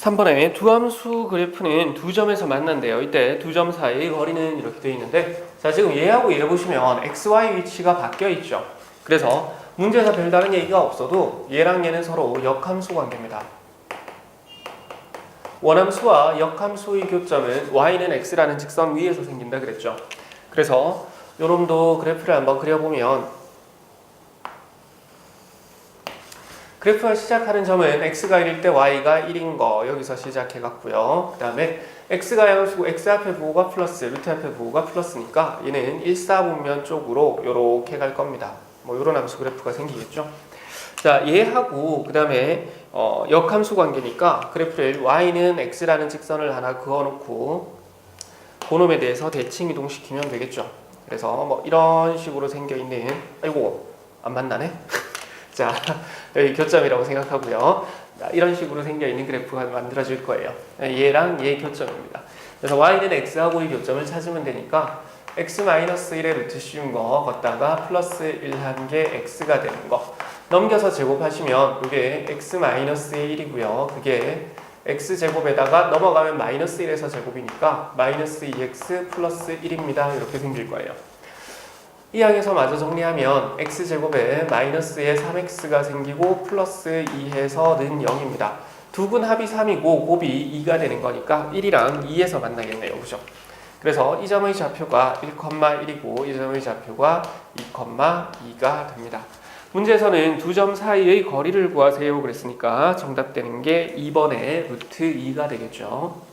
3번에 두 함수 그래프는 두 점에서 만난대요. 이때 두 점 사이의 거리는 이렇게 되어 있는데 자 지금 얘하고 얘 보시면 x, y 위치가 바뀌어 있죠. 그래서 문제에서 별다른 얘기가 없어도 얘랑 얘는 서로 역함수 관계입니다. 원함수와 역함수의 교점은 y는 x라는 직선 위에서 생긴다 그랬죠. 그래서 요놈도 그래프를 한번 그려보면 그래프가 시작하는 점은 x가 1일 때 y가 1인 거 여기서 시작해 갔고요. 그 다음에 x가 양수고 x 앞에 부호가 플러스 루트 앞에 부호가 플러스니까 얘는 일사분면 쪽으로 요렇게 갈 겁니다. 뭐 요런 함수 그래프가 생기겠죠. 자 얘하고 그 다음에 어, 역함수 관계니까 그래프를 y는 x라는 직선을 하나 그어놓고 그놈에 대해서 대칭 이동시키면 되겠죠. 그래서 뭐 이런 식으로 생겨 있는 아이고 안 만나네. 자 여기 교점이라고 생각하고요. 자, 이런 식으로 생겨 있는 그래프가 만들어질 거예요. 얘랑 얘 교점입니다. 그래서 y는 x하고의 교점을 찾으면 되니까 x-1의 루트 씌운 거 걷다가 플러스 1 한 게 x가 되는 거 넘겨서 제곱하시면 이게 x-의 1이고요. 그게 x제곱에다가 넘어가면 마이너스 1에서 제곱이니까 마이너스 2x 플러스 1입니다. 이렇게 생길 거예요. 이 항에서 마저 정리하면 x제곱에 마이너스에 3x가 생기고 플러스 2해서는 0입니다. 두근 합이 3이고 곱이 2가 되는 거니까 1이랑 2에서 만나겠네요. 그죠? 그래서 이 점의 좌표가 1,1이고 이 점의 좌표가 2,2가 됩니다. 문제에서는 두 점 사이의 거리를 구하세요 그랬으니까 정답 되는 게 2번의 루트 2가 되겠죠.